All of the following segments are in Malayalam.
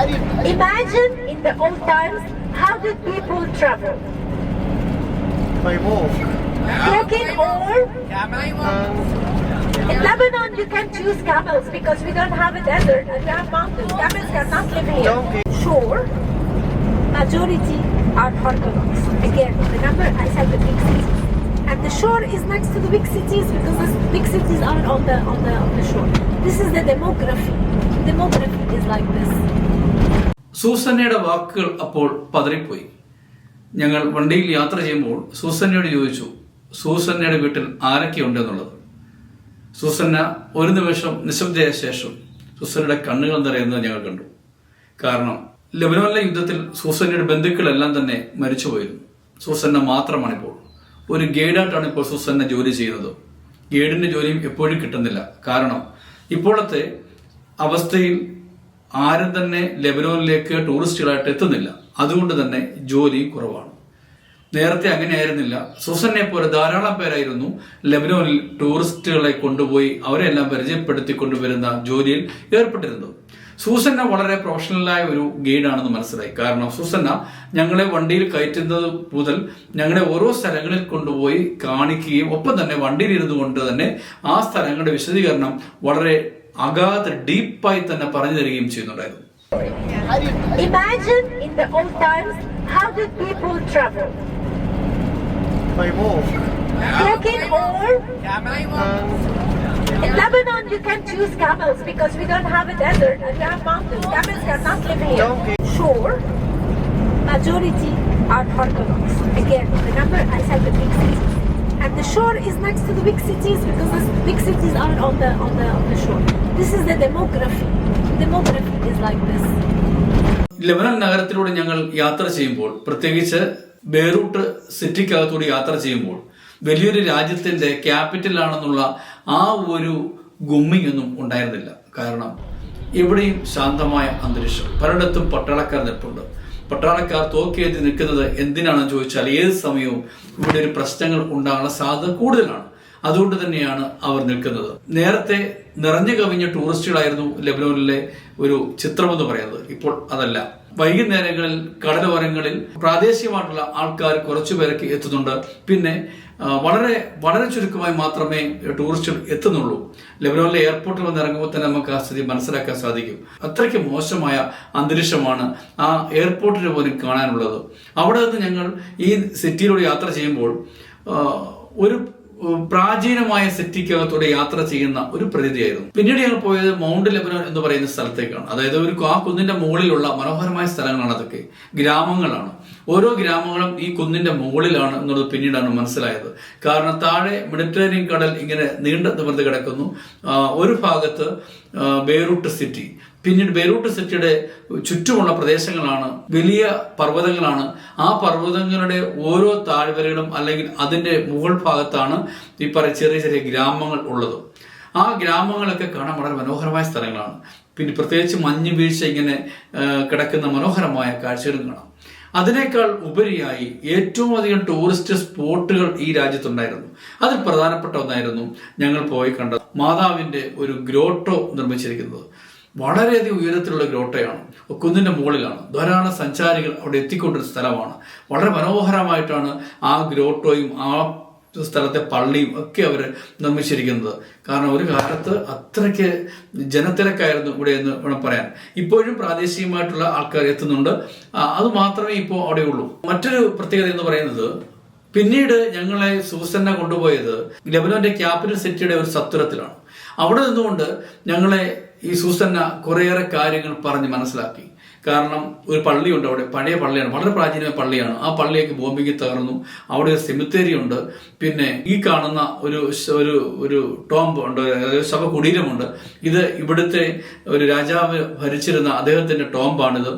Imagine in the old times, how did people travel? By walk. Walking or in Lebanon you can choose camels because we don't have a desert and we have mountains. Camels cannot live here. Donkey. Sure, majority are Orthodox. Again, remember I said the big cities. And the shore is next to the big cities because the big cities are on the on the on the shore. This is the demography. Demography is like this. സൂസന്നയുടെ വാക്കുകൾ അപ്പോൾ പതറിപ്പോയി. ഞങ്ങൾ വണ്ടിയിൽ യാത്ര ചെയ്യുമ്പോൾ സൂസന്നയോട് ചോദിച്ചു സൂസന്നയുടെ വീട്ടിൽ ആരൊക്കെയുണ്ട് എന്നുള്ളത് സൂസന്ന ഒരു നിമിഷം നിശബ്ദയായ ശേഷം സൂസന്നയുടെ കണ്ണുകൾ നിറയുന്നത് ഞങ്ങൾ കണ്ടു. കാരണം ലബനോനിലെ യുദ്ധത്തിൽ സൂസന്നയുടെ ബന്ധുക്കളെല്ലാം തന്നെ മരിച്ചുപോയിരുന്നു. സൂസന്ന മാത്രമാണിപ്പോൾ ഒരു ഗൈഡായിട്ടാണ് ഇപ്പോൾ സൂസന്ന ജോലി ചെയ്യുന്നത്. ഗൈഡിന്റെ ജോലിയും എപ്പോഴും കിട്ടുന്നില്ല. കാരണം ഇപ്പോഴത്തെ അവസ്ഥയിൽ ആരും തന്നെ ലെബനോനിലേക്ക് ടൂറിസ്റ്റുകളായിട്ട് എത്തുന്നില്ല. അതുകൊണ്ട് തന്നെ ജോലി കുറവാണ്. നേരത്തെ അങ്ങനെയായിരുന്നില്ല. സുസന്നെ പോലെ ധാരാളം പേരായിരുന്നു ലെബനോനിൽ ടൂറിസ്റ്റുകളെ കൊണ്ടുപോയി അവരെല്ലാം പരിചയപ്പെടുത്തി കൊണ്ടുവരുന്ന ജോലിയിൽ ഏർപ്പെട്ടിരുന്നത്. സൂസന്ന വളരെ പ്രൊഫഷണലായ ഒരു ഗൈഡാണെന്ന് മനസ്സിലായി. കാരണം സൂസന്ന ഞങ്ങളെ വണ്ടിയിൽ കയറ്റുന്നത് മുതൽ ഞങ്ങളെ ഓരോ സ്ഥലങ്ങളിൽ കൊണ്ടുപോയി കാണിക്കുകയും ഒപ്പം തന്നെ വണ്ടിയിൽ ഇരുന്നു കൊണ്ട് തന്നെ ആ സ്ഥലങ്ങളുടെ വിശദീകരണം വളരെ അഗാധ ഡീപ്പായി തന്നെ പറഞ്ഞു തരികയും ചെയ്യുന്നുണ്ടായിരുന്നു Imagine in the old times, how did people travel? By walk. Walking or in Lebanon you can choose camels because we don't have a desert and we have mountains. Camels cannot live here. Donkey. Sure, majority are Orthodox. Again, remember I said the big cities. And the shore is next to the big cities because the big cities are on the on the on the shore. This is the demography. Demography is like this. Lebanon നഗരത്തിലൂടെ ഞങ്ങൾ യാത്ര ചെയ്യുമ്പോൾ പ്രത്യേകിച്ച് ബെയ്റൂട്ട് സിറ്റിക്കകത്തൂടെ യാത്ര ചെയ്യുമ്പോൾ വലിയൊരു രാജ്യത്തിന്റെ ക്യാപിറ്റലാണെന്നുള്ള ആ ഒരു ഗുമ്മിങ്ങൊന്നും ഉണ്ടായിരുന്നില്ല കാരണം എവിടെയും ശാന്തമായ അന്തരീക്ഷം പലയിടത്തും പട്ടാളക്കാർ നിൽപ്പുണ്ട് പട്ടാളക്കാർ തോക്കേന്തി നിൽക്കുന്നത് എന്തിനാണെന്ന് ചോദിച്ചാൽ ഏത് സമയവും ഇവിടെ ഒരു പ്രശ്നങ്ങൾ ഉണ്ടാകാനുള്ള സാധ്യത കൂടുതലാണ്. അതുകൊണ്ട് തന്നെയാണ് അവർ നിൽക്കുന്നത്. നേരത്തെ നിറഞ്ഞു കവിഞ്ഞ ടൂറിസ്റ്റുകളായിരുന്നു ലെബനോനിലെ ഒരു ചിത്രമെന്ന് പറയുന്നത്. ഇപ്പോൾ അതല്ല. വൈകുന്നേരങ്ങളിൽ കടലോരങ്ങളിൽ പ്രാദേശികമായിട്ടുള്ള ആൾക്കാർ കുറച്ചു പേരൊക്കെ എത്തുന്നുണ്ട്. പിന്നെ വളരെ വളരെ ചുരുക്കമായി മാത്രമേ ടൂറിസ്റ്റുകൾ എത്തുന്നുള്ളൂ. ലബനോനിലെ എയർപോർട്ടിൽ വന്ന് ഇറങ്ങുമ്പോൾ തന്നെ നമുക്ക് ആ സ്ഥിതി മനസ്സിലാക്കാൻ സാധിക്കും. അത്രയ്ക്ക് മോശമായ അന്തരീക്ഷമാണ് ആ എയർപോർട്ടിന് പോലും കാണാനുള്ളത്. അവിടെ നിന്ന് ഞങ്ങൾ ഈ സിറ്റിയിലൂടെ യാത്ര ചെയ്യുമ്പോൾ ഒരു പ്രാചീനമായ സിറ്റിക്കകത്തൂടെ യാത്ര ചെയ്യുന്ന ഒരു പ്രതിയായിരുന്നു പിന്നീട് ഞങ്ങൾ പോയത് മൗണ്ട് ലെബനോൻ എന്ന് പറയുന്ന സ്ഥലത്തേക്കാണ്. അതായത് ഒരു ആ കുന്നിന്റെ മുകളിലുള്ള മനോഹരമായ സ്ഥലങ്ങളാണ് അതൊക്കെ. ഗ്രാമങ്ങളാണ്. ഓരോ ഗ്രാമങ്ങളും ഈ കുന്നിന്റെ മുകളിലാണ് എന്നുള്ളത് പിന്നീടാണ് മനസ്സിലായത്. കാരണം താഴെ മെഡിറ്ററേനിയൻ കടൽ ഇങ്ങനെ നീണ്ട നിവർന്ന് കിടക്കുന്നു. ഒരു ഭാഗത്ത് ബെയ്റൂട്ട് സിറ്റി. പിന്നീട് ബെയ്റൂട്ട് സിറ്റിയുടെ ചുറ്റുമുള്ള പ്രദേശങ്ങളാണ് വലിയ പർവതങ്ങളാണ്. ആ പർവതങ്ങളുടെ ഓരോ താഴ്വരകളും അല്ലെങ്കിൽ അതിന്റെ മുകൾ ഭാഗത്താണ് ഈ പറയുന്ന ചെറിയ ചെറിയ ഗ്രാമങ്ങൾ ഉള്ളത്. ആ ഗ്രാമങ്ങളൊക്കെ കാണാൻ വളരെ മനോഹരമായ സ്ഥലങ്ങളാണ്. പിന്നെ പ്രത്യേകിച്ച് മഞ്ഞ് വീഴ്ച ഇങ്ങനെ കിടക്കുന്ന മനോഹരമായ കാഴ്ചകളും കാണാം. അതിനേക്കാൾ ഉപരിയായി ഏറ്റവും അധികം ടൂറിസ്റ്റ് സ്പോട്ടുകൾ ഈ രാജ്യത്തുണ്ടായിരുന്നു. അതിൽ പ്രധാനപ്പെട്ട ഒന്നായിരുന്നു ഞങ്ങൾ പോയി കണ്ടത് മാതാവിന്റെ ഒരു ഗ്രോട്ടോ നിർമ്മിച്ചിരിക്കുന്നത്. വളരെയധികം ഉയരത്തിലുള്ള ഗ്രോട്ടയാണ്. കുന്നിന്റെ മുകളിലാണ്. ധാരാളം സഞ്ചാരികൾ അവിടെ എത്തിക്കൊണ്ടൊരു സ്ഥലമാണ്. വളരെ മനോഹരമായിട്ടാണ് ആ ഗ്രോട്ടോയും ആ സ്ഥലത്തെ പള്ളിയും ഒക്കെ അവർ നിർമ്മിച്ചിരിക്കുന്നത്. കാരണം ഒരു കാലത്ത് അത്രയ്ക്ക് ജനത്തിരക്കായിരുന്നു ഇവിടെ എന്ന് വേണം പറയാൻ. ഇപ്പോഴും പ്രാദേശികമായിട്ടുള്ള ആൾക്കാർ എത്തുന്നുണ്ട്. അത് മാത്രമേ ഇപ്പോൾ അവിടെ ഉള്ളൂ മറ്റൊരു പ്രത്യേകത എന്ന് പറയുന്നത് പിന്നീട് ഞങ്ങളെ സൂസന്നെ കൊണ്ടുപോയത് ലെബനോന്റെ ക്യാപിറ്റൽ സിറ്റിയുടെ ഒരു സത്വരത്തിലാണ്. അവിടെ നിന്നുകൊണ്ട് ഞങ്ങളെ ഈ സൂസന്ന കുറേയേറെ കാര്യങ്ങൾ പറഞ്ഞ് മനസ്സിലാക്കി. കാരണം ഒരു പള്ളിയുണ്ട് അവിടെ പഴയ പള്ളിയാണ് വളരെ പ്രാചീനമായ പള്ളിയാണ്. ആ പള്ളിയൊക്കെ ബോംബിക്ക് തകർന്നു. അവിടെ ഒരു സെമിത്തേരി ഉണ്ട്. പിന്നെ ഈ കാണുന്ന ഒരു ഒരു ഒരു ടോംബ് ഉണ്ട് ശവ കുടീരമുണ്ട് ഇത് ഇവിടുത്തെ ഒരു രാജാവ് ഭരിച്ചിരുന്ന അദ്ദേഹത്തിന്റെ ടോംബാണിത്.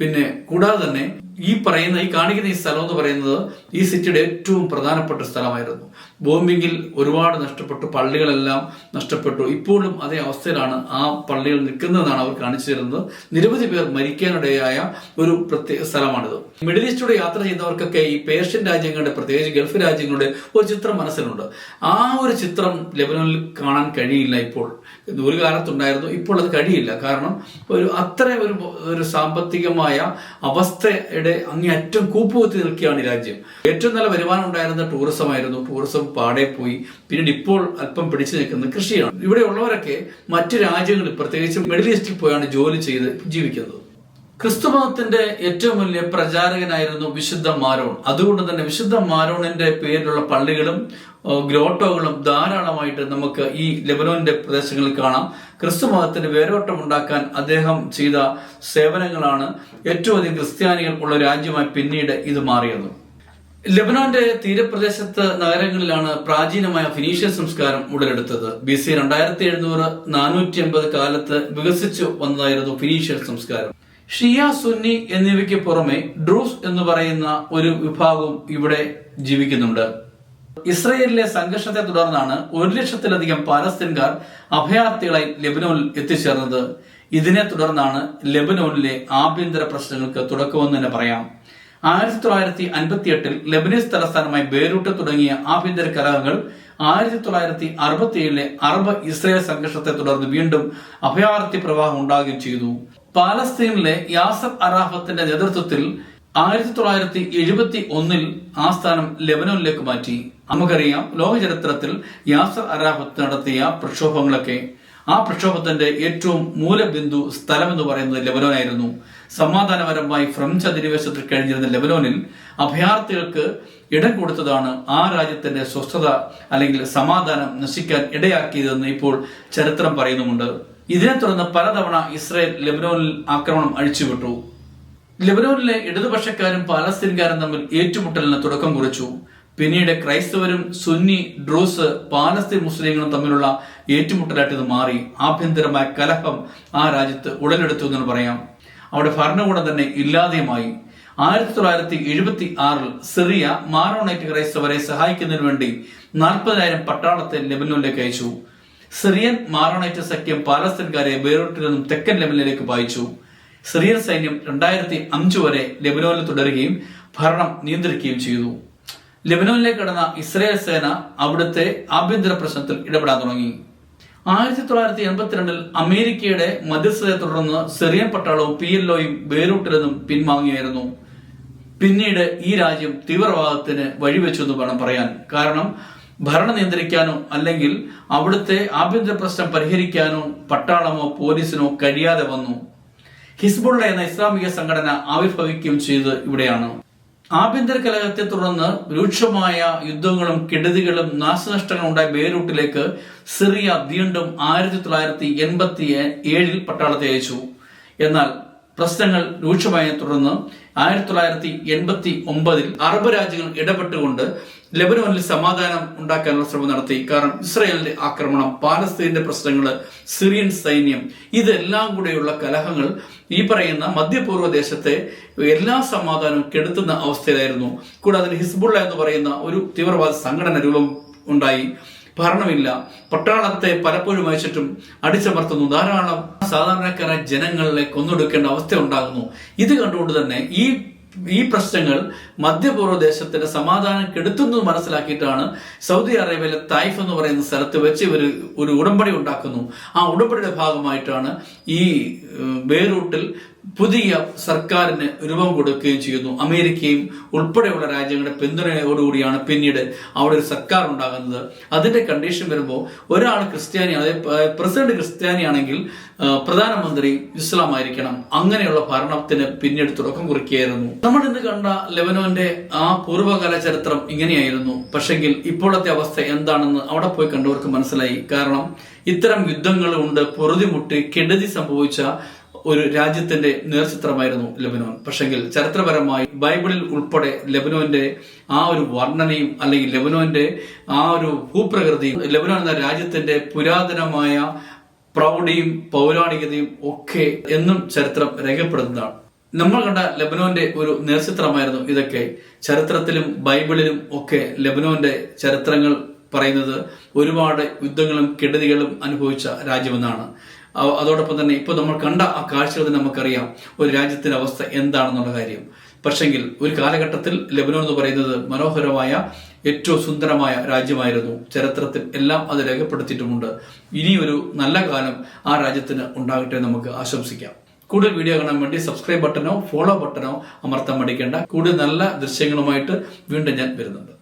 പിന്നെ കൂടാതെ തന്നെ ഈ പറയുന്ന ഈ കാണിക്കുന്ന ഈ സ്ഥലം എന്ന് പറയുന്നത് ഈ സിറ്റിയുടെ ഏറ്റവും പ്രധാനപ്പെട്ട സ്ഥലമായിരുന്നു. ബോംബിങ്ങിൽ ഒരുപാട് നഷ്ടപ്പെട്ടു പള്ളികളെല്ലാം നഷ്ടപ്പെട്ടു. ഇപ്പോഴും അതേ അവസ്ഥയിലാണ് ആ പള്ളികൾ നിൽക്കുന്നതെന്നാണ് അവർ കാണിച്ചു തരുന്നത്. നിരവധി പേർ മരിക്കാനിടയായ ഒരു പ്രത്യേക സ്ഥലമാണിത്. മിഡിൽ ഈസ്റ്റിലൂടെ യാത്ര ചെയ്യുന്നവർക്കൊക്കെ ഈ പേർഷ്യൻ രാജ്യങ്ങളുടെ പ്രത്യേകിച്ച് ഗൾഫ് രാജ്യങ്ങളുടെ ഒരു ചിത്രം മനസ്സിലുണ്ട്. ആ ഒരു ചിത്രം ലെബനോനിൽ കാണാൻ കഴിയില്ല ഇപ്പോൾ. ഒരു കാലത്തുണ്ടായിരുന്നു ഇപ്പോൾ അത് കഴിയില്ല. കാരണം ഒരു അത്ര ഒരു ഒരു സാമ്പത്തികമായ അവസ്ഥയുടെ അങ്ങേയറ്റം കൂപ്പുകുത്തി നിൽക്കുകയാണ് ഈ രാജ്യം. ഏറ്റവും നല്ല വരുമാനം ഉണ്ടായിരുന്ന ടൂറിസം ആയിരുന്നു. ടൂറിസം പാടെ പോയി. പിന്നീട് ഇപ്പോൾ അല്പം പിടിച്ചു നിൽക്കുന്നത് കൃഷിയാണ്. ഇവിടെ ഉള്ളവരൊക്കെ മറ്റു രാജ്യങ്ങളിൽ പ്രത്യേകിച്ച് മിഡിൽ ഈസ്റ്റിൽ പോയാണ് ജോലി ചെയ്ത് ജീവിക്കുന്നത്. ക്രിസ്തുമതത്തിന്റെ ഏറ്റവും വലിയ പ്രചാരകനായിരുന്നു വിശുദ്ധ മാരോൺ. അതുകൊണ്ട് തന്നെ വിശുദ്ധ മാരോണിന്റെ പേരിലുള്ള പള്ളികളും ഗ്രോട്ടോകളും ധാരാളമായിട്ട് നമുക്ക് ഈ ലെബനോന്റെ പ്രദേശങ്ങളിൽ കാണാം. ക്രിസ്തുമതത്തിന് വേരോട്ടം ഉണ്ടാക്കാൻ അദ്ദേഹം ചെയ്ത സേവനങ്ങളാണ് ഏറ്റവും അധികം ക്രിസ്ത്യാനികൾ ഉള്ള രാജ്യമായി പിന്നീട് ഇത് മാറിയത്. ലെബനോന്റെ തീരപ്രദേശത്ത് നഗരങ്ങളിലാണ് പ്രാചീനമായ ഫിനീഷ്യൻ സംസ്കാരം ഉടലെടുത്തത്. ബി സി രണ്ടായിരത്തി എഴുന്നൂറ് നാനൂറ്റി അമ്പത് കാലത്ത് വികസിച്ചു വന്നതായിരുന്നു ഫിനീഷ്യൻ സംസ്കാരം. ഷിയ സുന്നി എന്നിവയ്ക്ക് പുറമെ ഡ്രൂസ് എന്ന് പറയുന്ന ഒരു വിഭാഗവും ഇവിടെ ജീവിക്കുന്നുണ്ട്. ഇസ്രയേലിലെ സംഘർഷത്തെ തുടർന്നാണ് ഒരു ലക്ഷത്തിലധികം പാലസ്തീൻകാർ അഭയാർത്ഥികളായി ലെബനോനിൽ എത്തിച്ചേർന്നത്. ഇതിനെ തുടർന്നാണ് ലെബനോനിലെ ആഭ്യന്തര പ്രശ്നങ്ങൾക്ക് തുടക്കമെന്ന് തന്നെ പറയാം. ആയിരത്തി തൊള്ളായിരത്തി അൻപത്തി എട്ടിൽ ലെബനീസ് തലസ്ഥാനമായ ബേരൂട്ട് തുടങ്ങിയ ആഭ്യന്തര കലഹങ്ങൾ ആയിരത്തി തൊള്ളായിരത്തി അറുപത്തിയേഴിലെ അറബ് ഇസ്രയേൽ സംഘർഷത്തെ തുടർന്ന് വീണ്ടും അഭയാർത്ഥി പ്രവാഹം ഉണ്ടാകുകയും ചെയ്തു. പാലസ്തീനിലെ യാസർ അറാഫത്തിന്റെ നേതൃത്വത്തിൽ ആയിരത്തി തൊള്ളായിരത്തി എഴുപത്തി ഒന്നിൽ ആ സ്ഥാനം ലെബനോനിലേക്ക് മാറ്റി. നമുക്കറിയാം ലോക ചരിത്രത്തിൽ യാസർ അറാഫത്ത് നടത്തിയ പ്രക്ഷോഭങ്ങളൊക്കെ ആ പ്രക്ഷോഭത്തിന്റെ ഏറ്റവും മൂലബിന്ദു സ്ഥലം എന്ന് പറയുന്നത് ലെബനോനായിരുന്നു. സമാധാനപരമായി ഫ്രഞ്ച് അധിനിവേശത്തിൽ കഴിഞ്ഞിരുന്ന ലെബനോനിൽ അഭയാർത്ഥികൾക്ക് ഇടം കൊടുത്തതാണ് ആ രാജ്യത്തിന്റെ സ്വസ്ഥത അല്ലെങ്കിൽ സമാധാനം നശിക്കാൻ ഇടയാക്കിയതെന്ന് ഇപ്പോൾ ചരിത്രം പറയുന്നുമുണ്ട്. ഇതിനെ തുടർന്ന് പലതവണ ഇസ്രയേൽ ലെബനോനിൽ ആക്രമണം അഴിച്ചുവിട്ടു. ലെബനോനിലെ ഇടതുപക്ഷക്കാരും പാലസ്തീൻകാരും തമ്മിൽ ഏറ്റുമുട്ടലിന് തുടക്കം കുറിച്ചു. പിന്നീട് ക്രൈസ്തവരും സുന്നി ഡ്രൂസ് പാലസ്തീൻ മുസ്ലിങ്ങളും തമ്മിലുള്ള ഏറ്റുമുട്ടലായിട്ട് ഇത് മാറി. ആഭ്യന്തരമായ കലഹം ആ രാജ്യത്ത് ഉടലെടുത്തു എന്ന് പറയാം. അവിടെ ഭരണകൂടം തന്നെ ഇല്ലാതെയുമായി. ആയിരത്തി തൊള്ളായിരത്തി എഴുപത്തി ആറിൽ സിറിയ മാറോണൈറ്റ് ക്രൈസ്തവരെ സഹായിക്കുന്നതിന് വേണ്ടി നാൽപ്പതിനായിരം പട്ടാളത്തെ ലെബനോനിലേക്ക് അയച്ചു. സിറിയൻ മാറോണൈറ്റ് സഖ്യം പാലസ്തീൻകാരെ ബെയ്റൂട്ടിൽ നിന്നും തെക്കൻ ലെബനനിലേക്ക് പായിച്ചു. സിറിയൻ സൈന്യം രണ്ടായിരത്തി അഞ്ചു വരെ ലെബനോനിൽ തുടരുകയും ഭരണം നിയന്ത്രിക്കുകയും ചെയ്തു. ലെബനോനിലേക്ക് കടന്ന ഇസ്രയേൽ സേന അവിടുത്തെ ആഭ്യന്തര പ്രശ്നത്തിൽ ഇടപെടാൻ തുടങ്ങി. ആയിരത്തി തൊള്ളായിരത്തി എൺപത്തിരണ്ടിൽ അമേരിക്കയുടെ മധ്യസ്ഥതയെ തുടർന്ന് സിറിയൻ പട്ടാളവും പി എൽ ഒയും ബെയ്റൂട്ടിൽ നിന്നും പിൻവാങ്ങിയായിരുന്നു. പിന്നീട് ഈ രാജ്യം തീവ്രവാദത്തിന് വഴിവെച്ചു എന്ന് വേണം പറയാൻ. കാരണം ഭരണം നിയന്ത്രിക്കാനോ അല്ലെങ്കിൽ അവിടുത്തെ ആഭ്യന്തര പ്രശ്നം പരിഹരിക്കാനോ പട്ടാളമോ പോലീസിനോ കഴിയാതെ വന്നു. ഹിസ്ബുള്ള എന്ന ഇസ്ലാമിക സംഘടന ആവിർഭവിക്കുകയും ചെയ്തത് ഇവിടെയാണ്. ആഭ്യന്തര കലഹത്തെ തുടർന്ന് രൂക്ഷമായ യുദ്ധങ്ങളും കെടുതികളും നാശനഷ്ടങ്ങളും ഉണ്ടായ ബേരൂട്ടിലേക്ക് സിറിയ വീണ്ടും ആയിരത്തി തൊള്ളായിരത്തി എൺപത്തി ഏഴിൽ പട്ടാളത്തെ അയച്ചു. എന്നാൽ പ്രശ്നങ്ങൾ രൂക്ഷമായതിനെ തുടർന്ന് ആയിരത്തി തൊള്ളായിരത്തി എൺപത്തി ഒമ്പതിൽ അറബ് രാജ്യങ്ങൾ ഇടപെട്ടുകൊണ്ട് ലെബനോനിൽ സമാധാനം ഉണ്ടാക്കാനുള്ള ശ്രമം നടത്തി. കാരണം ഇസ്രായേലിന്റെ ആക്രമണം പാലസ്തീന്റെ പ്രശ്നങ്ങൾ സിറിയൻ സൈന്യം ഇതെല്ലാം കൂടെയുള്ള കലഹങ്ങൾ ഈ പറയുന്ന മധ്യപൂർവ ദേശത്തെ എല്ലാ സമാധാനവും കെടുത്തുന്ന അവസ്ഥയിലായിരുന്നു. കൂടാതെ ഹിസ്ബുള്ള എന്ന് പറയുന്ന ഒരു തീവ്രവാദ സംഘടന രൂപം ഉണ്ടായി. ഭരണമില്ല. പട്ടാളത്തെ പലപ്പോഴും അയച്ചിട്ടും അടിച്ചമർത്തുന്നു. ധാരാളം സാധാരണക്കാരായ ജനങ്ങളെ കൊന്നൊടുക്കേണ്ട അവസ്ഥ ഉണ്ടാകുന്നു. ഇത് കണ്ടുകൊണ്ട് തന്നെ ഈ ഈ പ്രശ്നങ്ങൾ മധ്യപൂർവ ദേശത്തിന്റെ സമാധാനം കെടുത്തുന്നു മനസ്സിലാക്കിയിട്ടാണ് സൗദി അറേബ്യയിലെ തായ്ഫ് എന്ന് പറയുന്ന സ്ഥലത്ത് വെച്ച് ഇവർ ഒരു ഉടമ്പടി ഉണ്ടാക്കുന്നു. ആ ഉടമ്പടിയുടെ ഭാഗമായിട്ടാണ് ഈ ബെയ്റൂട്ടിൽ പുതിയ സർക്കാരിന് രൂപം കൊടുക്കുകയും ചെയ്യുന്നു. അമേരിക്കയും ഉൾപ്പെടെയുള്ള രാജ്യങ്ങളുടെ പിന്തുണയോടുകൂടിയാണ് പിന്നീട് അവിടെ ഒരു സർക്കാർ ഉണ്ടാകുന്നത്. അതിന്റെ കണ്ടീഷൻ വരുമ്പോൾ ഒരാൾ ക്രിസ്ത്യാനി അതായത് പ്രസിഡന്റ് ക്രിസ്ത്യാനിയാണെങ്കിൽ പ്രധാനമന്ത്രി ഇസ്ലാം ആയിരിക്കണം. അങ്ങനെയുള്ള ഭരണത്തിന് പിന്നീട് തുടക്കം കുറിക്കുകയായിരുന്നു. നമ്മൾ ഇന്ന് കണ്ട ലെബനോന്റെ ആ പൂർവകാല ചരിത്രം ഇങ്ങനെയായിരുന്നു. പക്ഷെങ്കിൽ ഇപ്പോഴത്തെ അവസ്ഥ എന്താണെന്ന് അവിടെ പോയി കണ്ടവർക്ക് മനസ്സിലായി. കാരണം ഇത്തരം യുദ്ധങ്ങളുണ്ട് പൊറുതിമുട്ടി കെടുതി സംഭവിച്ച ഒരു രാജ്യത്തിന്റെ നേർചിത്രമായിരുന്നു ലെബനോൻ. പക്ഷെങ്കിൽ ചരിത്രപരമായി ബൈബിളിൽ ഉൾപ്പെടെ ലെബനോന്റെ ആ ഒരു വർണനയും അല്ലെങ്കിൽ ലെബനോന്റെ ആ ഒരു ഭൂപ്രകൃതിയും ലെബനോൻ എന്ന രാജ്യത്തിന്റെ പുരാതനമായ പ്രൗഢിയും പൗരാണികതയും ഒക്കെ എന്നും ചരിത്രം രേഖപ്പെടുന്നതാണ്. നമ്മൾ കണ്ട ലബനോന്റെ ഒരു നേർചിത്രമായിരുന്നു ഇതൊക്കെ. ചരിത്രത്തിലും ബൈബിളിലും ഒക്കെ ലബനോന്റെ ചരിത്രങ്ങൾ പറയുന്നത് ഒരുപാട് യുദ്ധങ്ങളും കെടുതികളും അനുഭവിച്ച രാജ്യമെന്നാണ്. അതോടൊപ്പം തന്നെ ഇപ്പോൾ നമ്മൾ കണ്ട ആ കാഴ്ചകൾ തന്നെ നമുക്കറിയാം ഒരു രാജ്യത്തിന്റെ അവസ്ഥ എന്താണെന്നുള്ള കാര്യം. പക്ഷെങ്കിൽ ഒരു കാലഘട്ടത്തിൽ ലബനോ എന്ന് പറയുന്നത് മനോഹരമായ ഏറ്റവും സുന്ദരമായ രാജ്യമായിരുന്നു. ചരിത്രത്തിൽ എല്ലാം അത് രേഖപ്പെടുത്തിയിട്ടുമുണ്ട്. ഇനിയൊരു നല്ല കാലം ആ രാജ്യത്തിന് ഉണ്ടാകട്ടെ നമുക്ക് ആശംസിക്കാം. കൂടുതൽ വീഡിയോ കാണാൻ വേണ്ടി സബ്സ്ക്രൈബ് ബട്ടനോ ഫോളോ ബട്ടനോ അമർത്താൻ മടിക്കേണ്ട. കൂടുതൽ നല്ല ദൃശ്യങ്ങളുമായിട്ട് വീണ്ടും ഞാൻ വരുന്നുണ്ട്.